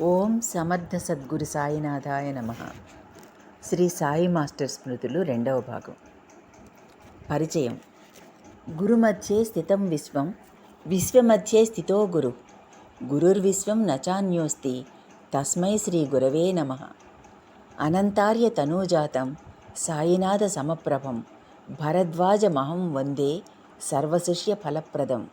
ఓం సమర్థ సద్గురు సాయినాథాయ నమ. శ్రీ సాయి మాస్టర్ స్మృతులు రెండవ భాగం. పరిచయం. గురుమధ్యే స్థితం విశ్వం విశ్వమధ్యే స్థితో గురు. గురుర్విశ్వం నచాన్యోస్తి తస్మై శ్రీ గురవే నమ. అనంతార్య తనూజాతం సాయినాథ సమప్రభం భరద్వాజమహం వందే సర్వశిష్య ఫలప్రదం.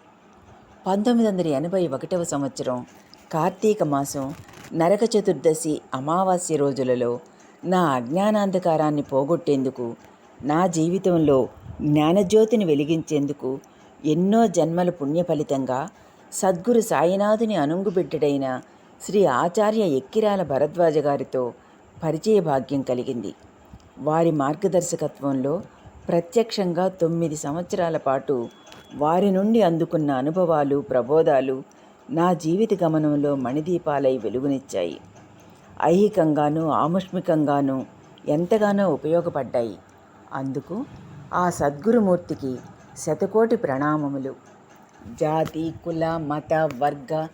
పంతొమ్మిది వందల ఎనభై ఒకటవ సంవత్సరం కార్తీక మాసం నరక చతుర్దశి అమావాస్య రోజులలో నా అజ్ఞానాంధకారాన్ని పోగొట్టేందుకు నా జీవితంలో జ్ఞానజ్యోతిని వెలిగించేందుకు ఎన్నో జన్మల పుణ్య ఫలితంగా సద్గురు సాయినాథుని అనుంగుబిడ్డడైన శ్రీ ఆచార్య ఎక్కిరాల భరద్వాజ గారితో పరిచయ భాగ్యం కలిగింది. వారి మార్గదర్శకత్వంలో ప్రత్యక్షంగా తొమ్మిది సంవత్సరాల పాటు వారి నుండి అందుకున్న అనుభవాలు ప్రబోధాలు నా జీవిత గమనంలో మణిదీపాలై వెలుగునిచ్చాయి. ఐహికంగానూ ఆముష్మికంగానూ ఎంతగానో ఉపయోగపడ్డాయి. అందుకు ఆ సద్గురుమూర్తికి శతకోటి ప్రణామములు. జాతి కుల మత వర్గ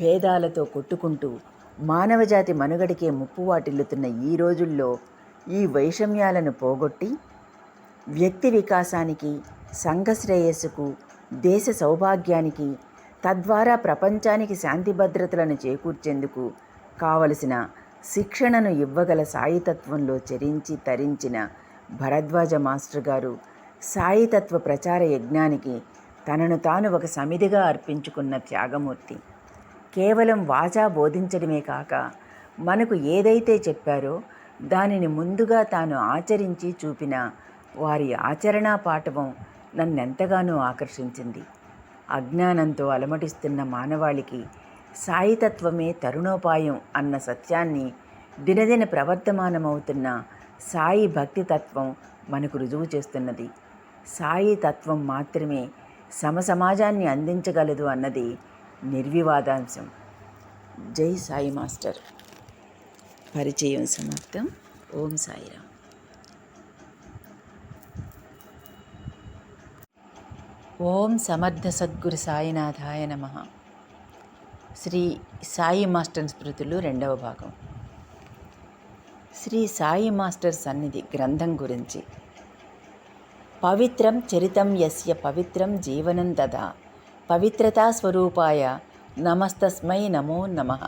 భేదాలతో కొట్టుకుంటూ మానవజాతి మనుగడికే ముప్పు వాటిల్లుతున్న ఈ రోజుల్లో ఈ వైషమ్యాలను పోగొట్టి వ్యక్తి వికాసానికి సంఘ శ్రేయస్సుకు దేశ సౌభాగ్యానికి తద్వారా ప్రపంచానికి శాంతి భద్రతలను చేకూర్చేందుకు కావలసిన శిక్షణను ఇవ్వగల సాయితత్వంలో చరించి తరించిన భరద్వాజ మాస్టర్ గారు సాయితత్వ ప్రచార యజ్ఞానికి తనను తాను ఒక సమిధిగా అర్పించుకున్న త్యాగమూర్తి. కేవలం వాచా బోధించడమే కాక మనకు ఏదైతే చెప్పారో దానిని ముందుగా తాను ఆచరించి చూపిన వారి ఆచరణా పాఠవం నన్నెంతగానో ఆకర్షించింది. అజ్ఞానంతో అలమటిస్తున్న మానవాళికి సాయితత్వమే తరుణోపాయం అన్న సత్యాన్ని దినదిన ప్రవర్తమానమవుతున్న సాయి భక్తి తత్వం మనకు రుజువు చేస్తున్నది. సాయి తత్వం మాత్రమే సమసమాజాన్ని అందించగలదు అన్నది నిర్వివాదాంశం. జై సాయి మాస్టర్. పరిచయం సమాప్తం. ఓం సాయిరామ్. ఓం సమర్థ సద్గురు సాయినాథాయ నమ. శ్రీ సాయి మాస్టర్ స్మృతులు రెండవ భాగం. శ్రీ సాయి మాస్టర్ సన్నిధి గ్రంథం గురించి. పవిత్రం చరితం యస్య పవిత్రం జీవనం దదా. పవిత్రతా స్వరూపాయ నమస్తస్మై నమో నమ.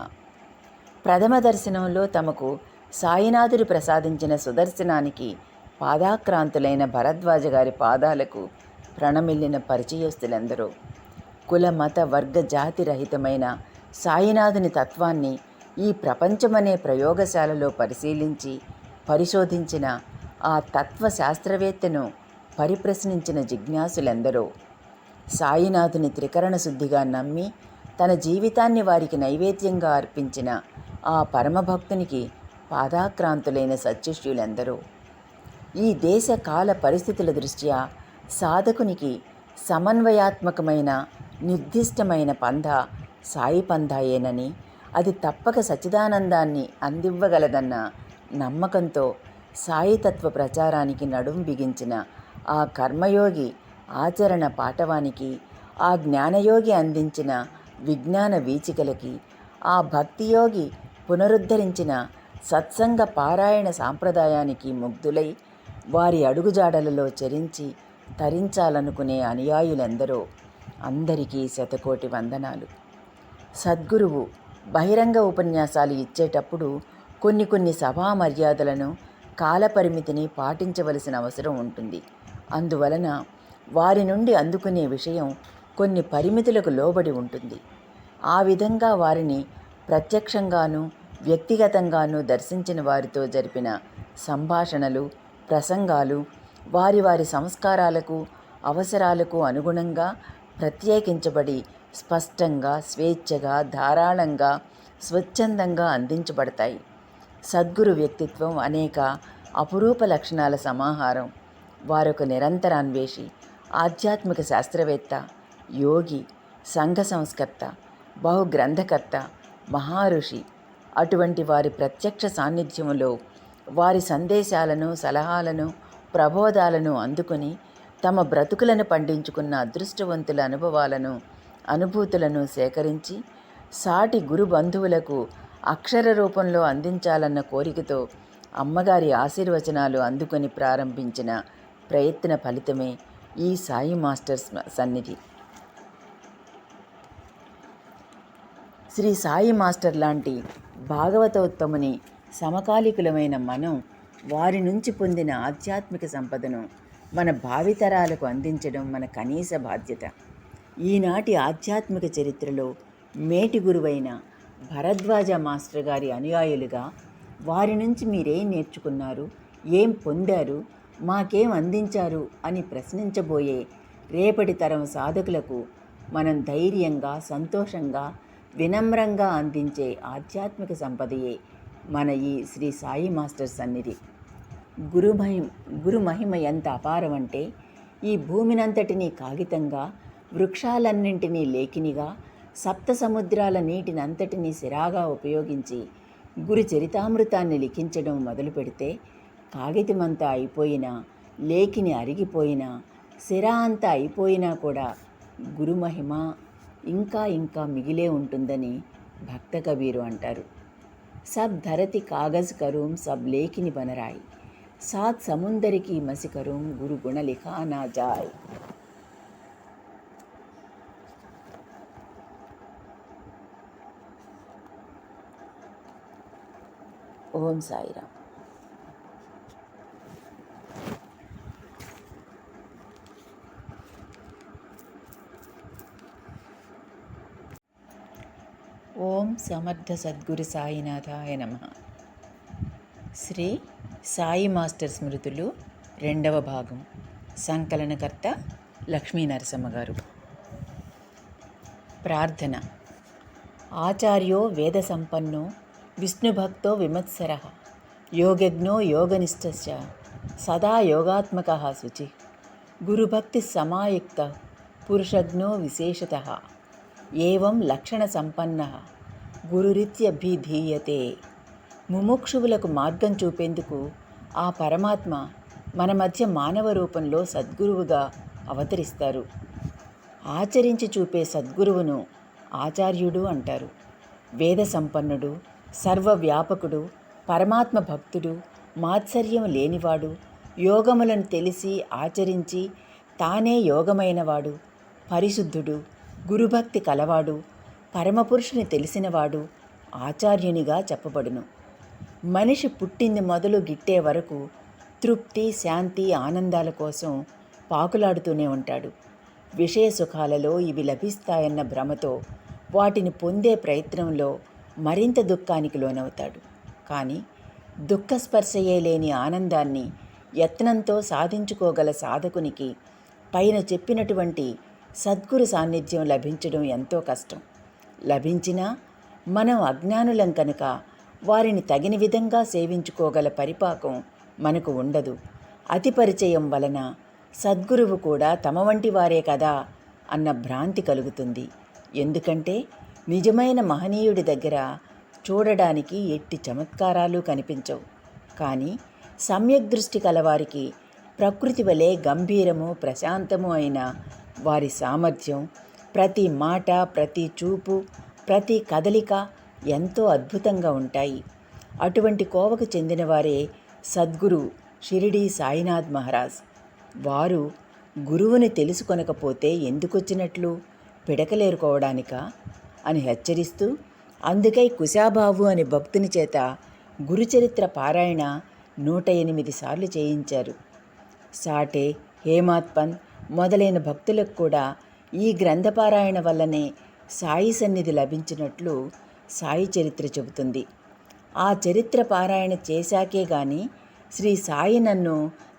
ప్రథమ దర్శనంలో తమకు సాయినాథుడు ప్రసాదించిన సుదర్శనానికి పాదాక్రాంతులైన భరద్వాజ గారి పాదాలకు ప్రణమిల్లిన పరిచయస్తులందరూ కుల మత వర్గ జాతి రహితమైన సాయినాథుని తత్వాన్ని ఈ ప్రపంచమనే ప్రయోగశాలలో పరిశీలించి పరిశోధించిన ఆ తత్వ శాస్త్రవేత్తను పరిప్రశ్నించిన జిజ్ఞాసులెందరో సాయినాథుని త్రికరణ శుద్ధిగా నమ్మి తన జీవితాన్ని వారికి నైవేద్యంగా అర్పించిన ఆ పరమభక్తునికి పాదాక్రాంతులైన సత్యశిష్యులెందరో ఈ దేశ కాల పరిస్థితుల దృష్ట్యా సాధకునికి సమన్వయాత్మకమైన నిర్దిష్టమైన పంధ సాయి పంధాయేనని అది తప్పక సచిదానందాన్ని అందివ్వగలదన్న నమ్మకంతో సాయితత్వ ప్రచారానికి నడుం బిగించిన ఆ కర్మయోగి ఆచరణ పాఠవానికి ఆ జ్ఞానయోగి అందించిన విజ్ఞాన వీచికలకి ఆ భక్తియోగి పునరుద్ధరించిన సత్సంగ పారాయణ సాంప్రదాయానికి ముగ్ధులై వారి అడుగుజాడలలో చరించి తరించాలనుకునే అనుయాయులెందరో అందరికీ శతకోటి వందనాలు. సద్గురువు బహిరంగ ఉపన్యాసాలు ఇచ్చేటప్పుడు కొన్ని కొన్ని సభా మర్యాదలను కాలపరిమితిని పాటించవలసిన అవసరం ఉంటుంది. అందువలన వారి నుండి అందుకునే విషయం కొన్ని పరిమితులకు లోబడి ఉంటుంది. ఆ విధంగా వారిని ప్రత్యక్షంగానూ వ్యక్తిగతంగానూ దర్శించిన వారితో జరిపిన సంభాషణలు ప్రసంగాలు వారి వారి సంస్కారాలకు అవసరాలకు అనుగుణంగా ప్రత్యేకించబడి స్పష్టంగా స్వేచ్ఛగా ధారాళంగా స్వచ్ఛందంగా అందించబడతాయి. సద్గురు వ్యక్తిత్వం అనేక అపురూప లక్షణాల సమాహారం. వారొక నిరంతర అన్వేషి ఆధ్యాత్మిక శాస్త్రవేత్త యోగి సంఘ సంస్కర్త బహుగ్రంథకర్త మహారుషి. అటువంటి వారి ప్రత్యక్ష సాన్నిధ్యములో వారి సందేశాలను సలహాలను ప్రబోధాలను అందుకుని తమ బ్రతుకులను పండించుకున్న అదృష్టవంతుల అనుభవాలను అనుభూతులను సేకరించి సాటి గురు బంధువులకు అక్షర రూపంలో అందించాలన్న కోరికతో అమ్మగారి ఆశీర్వచనాలు అందుకొని ప్రారంభించిన ప్రయత్న ఫలితమే ఈ సాయి మాస్టర్స్ సన్నిధి. శ్రీ సాయి మాస్టర్ లాంటి భాగవతోత్తముని సమకాలికులమైన మనం వారి నుంచి పొందిన ఆధ్యాత్మిక సంపదను మన భావితరాలకు అందించడం మన కనీస బాధ్యత. ఈనాటి ఆధ్యాత్మిక చరిత్రలో మేటి గురువైన భరద్వాజ మాస్టర్ గారి అనుయాయులుగా వారి నుంచి మీరేం నేర్చుకున్నారు? ఏం పొందారు? మాకేం అందించారు? అని ప్రశ్నించబోయే రేపటి తరం సాధకులకు మనం ధైర్యంగా సంతోషంగా వినమ్రంగా అందించే ఆధ్యాత్మిక సంపదయే మన ఈ శ్రీ సాయి మాస్టర్ సన్నిధి. గురు మహిమ గురు మహిమ ఎంత అపారం అంటే ఈ భూమినంతటినీ కాగితంగా వృక్షాలన్నింటినీ లేఖినిగా సప్త సముద్రాల నీటినంతటినీ సిరాగా ఉపయోగించి గురు చరితామృతాన్ని లిఖించడం మొదలు పెడితే కాగితమంతా అయిపోయినా లేఖిని అరిగిపోయినా సిరా అంతా అయిపోయినా కూడా గురుమహిమ ఇంకా ఇంకా మిగిలే ఉంటుందని భక్త కబీరు అంటారు. సబ్ ధరతి కాగజ్ కరూం సబ్ లేఖిని బనరాయి. సాత్ సముందరికి మసి కరూం గురు గుణ లిఖా నా జాయ్ ఓం సాయిరామ్. ఓం సమర్థ సద్గురు సాయినాథాయ నమ. శ్రీ సాయి మాస్టర్ స్మృతులు రెండవ భాగం. సంకలనకర్త లక్ష్మీ నరసమ్మ గారు. ప్రార్థన. ఆచార్యో వేద సంపన్నో విష్ణుభక్తో విమత్సర. యోగజ్ఞో యోగనిష్ట సదా యోగాత్మక శుచి. గురుభక్తి సమాయుక్త. పురుషజ్ఞో విశేషత. ఏం లక్షణ సంపన్న. గురురిత్యభిధీయతే. ముముక్షువులకు మార్గం చూపేందుకు ఆ పరమాత్మ మన మధ్య మానవ రూపంలో సద్గురువుగా అవతరిస్తారు. ఆచరించి చూపే సద్గురువును ఆచార్యుడు అంటారు. వేద సంపన్నుడు సర్వవ్యాపకుడు పరమాత్మ భక్తుడు మాత్సర్యం లేనివాడు యోగములను తెలిసి ఆచరించి తానే యోగమైనవాడు పరిశుద్ధుడు గురుభక్తి కలవాడు పరమపురుషుని తెలిసినవాడు ఆచార్యునిగా చెప్పబడును. మనిషి పుట్టింది మొదలు గిట్టే వరకు తృప్తి శాంతి ఆనందాల కోసం పాకులాడుతూనే ఉంటాడు. విషయ సుఖాలలో ఇవి లభిస్తాయన్న భ్రమతో వాటిని పొందే ప్రయత్నంలో మరింత దుఃఖానికి లోనవుతాడు. కానీ దుఃఖస్పర్శయే లేని ఆనందాన్ని యత్నంతో సాధించుకోగల సాధకునికి పైన చెప్పినటువంటి సద్గురు సాన్నిధ్యం లభించడం ఎంతో కష్టం. లభించినా మనం అజ్ఞానులం కనుక వారిని తగిన విధంగా సేవించుకోగల పరిపాకం మనకు ఉండదు. అతి పరిచయం వలన సద్గురువు కూడా తమ వంటి వారే కదా అన్న భ్రాంతి కలుగుతుంది. ఎందుకంటే నిజమైన మహనీయుడి దగ్గర చూడడానికి ఎట్టి చమత్కారాలు కనిపించవు. కానీ సమ్యక్ దృష్టి కలవారికి ప్రకృతి వలె గంభీరము ప్రశాంతము అయిన వారి సామర్థ్యం ప్రతి మాట ప్రతి చూపు ప్రతి కదలిక ఎంతో అద్భుతంగా ఉంటాయి. అటువంటి కోవకు చెందినవారే సద్గురు షిరిడి సాయినాథ్ మహారాజ్. వారు గురువుని తెలుసుకొనకపోతే ఎందుకొచ్చినట్లు? పిడకలేరుకోవడానికా? అని హెచ్చరిస్తూ అందుకై కుశాబాబు అనే భక్తుని చేత గురుచరిత్ర పారాయణ నూట ఎనిమిది సార్లు చేయించారు. సాటే హేమాత్ పంత్ మొదలైన భక్తులకు కూడా ఈ గ్రంథపారాయణ వల్లనే సాయి సన్నిధి లభించినట్లు సాయి చరిత్ర చెబుతుంది. ఆ చరిత్ర పారాయణ చేశాకే గాని శ్రీ సాయి నన్ను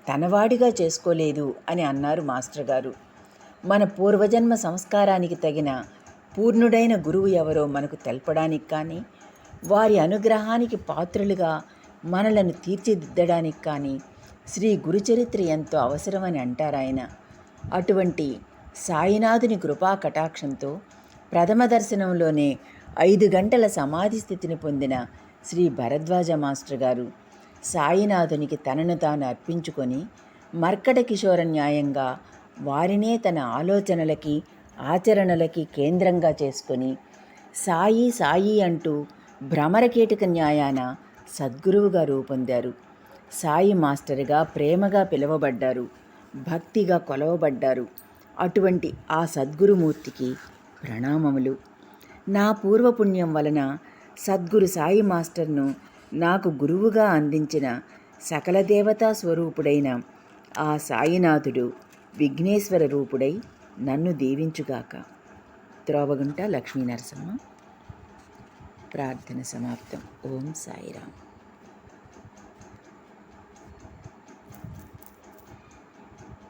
తనవాడిగా చేసుకోలేదు అని అన్నారు మాస్టర్ గారు. మన పూర్వజన్మ సంస్కారానికి తగిన పూర్ణుడైన గురువు ఎవరో మనకు తెలపడానికి కానీ వారి అనుగ్రహానికి పాత్రులుగా మనలను తీర్చిదిద్దడానికి కానీ శ్రీ గురుచరిత్ర ఎంతో అవసరమని అంటారాయన అటువంటి సాయినాథుని కృపా కటాక్షంతో ప్రథమ దర్శనంలోనే ఐదు గంటల సమాధి స్థితిని పొందిన శ్రీ భరద్వాజ మాస్టర్ గారు సాయినాథునికి తనను తాను అర్పించుకొని మర్కట కిషోర న్యాయంగా వారినే తన ఆలోచనలకి ఆచరణలకి కేంద్రంగా చేసుకొని సాయి సాయి అంటూ భ్రమరకీటక న్యాయాన సద్గురువుగా రూపొందారు. సాయి మాస్టర్గా ప్రేమగా పిలువబడ్డారు భక్తిగా కొలవబడ్డారు. అటువంటి ఆ సద్గురుమూర్తికి ప్రణామములు. నా పూర్వపుణ్యం వలన సద్గురు సాయి మాస్టర్ను నాకు గురువుగా అందించిన సకల దేవతా స్వరూపుడైన ఆ సాయినాథుడు విఘ్నేశ్వర రూపుడై నన్ను దీవించుగాక. త్రోవగుంట లక్ష్మీ ప్రార్థన సమాప్తం. ఓం సాయిరామ్.